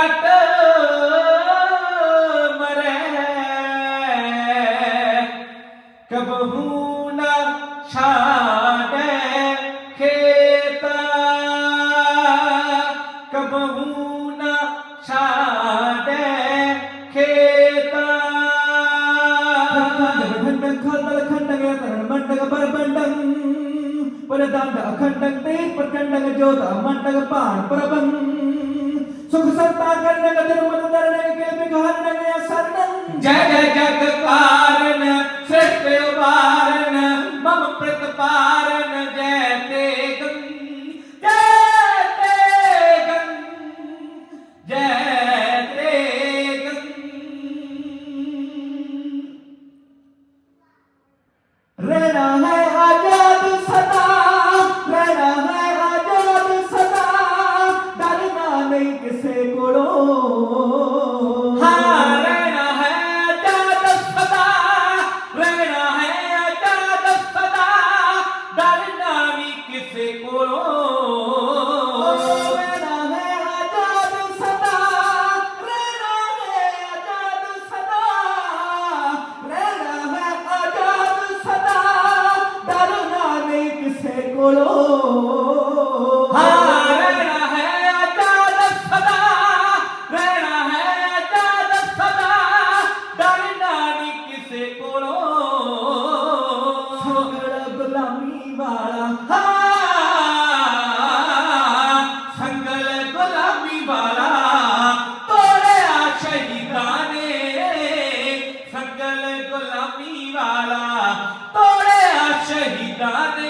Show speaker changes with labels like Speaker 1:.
Speaker 1: घट मरे। कब हूना छाड़ खेता। कब हूना छाड़ खेता।
Speaker 2: खलबल खंडग मंडग बरबंडम परदांड अखंडग तेज प्रचंडग ज्योत मंडग पाण प्रबंध। सुख संपाकरण गतिर मत तरने के लिए बिघारने शरणं जय जय
Speaker 1: जगकार I Ramadan